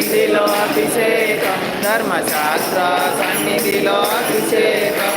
నీతిలో అభిషేకం ధర్మశాస్త్ర సన్నిధిలో అభిషేకం.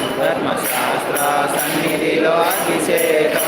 ధర్మశాస్త్ర సన్నిధిలో అభిషేకం.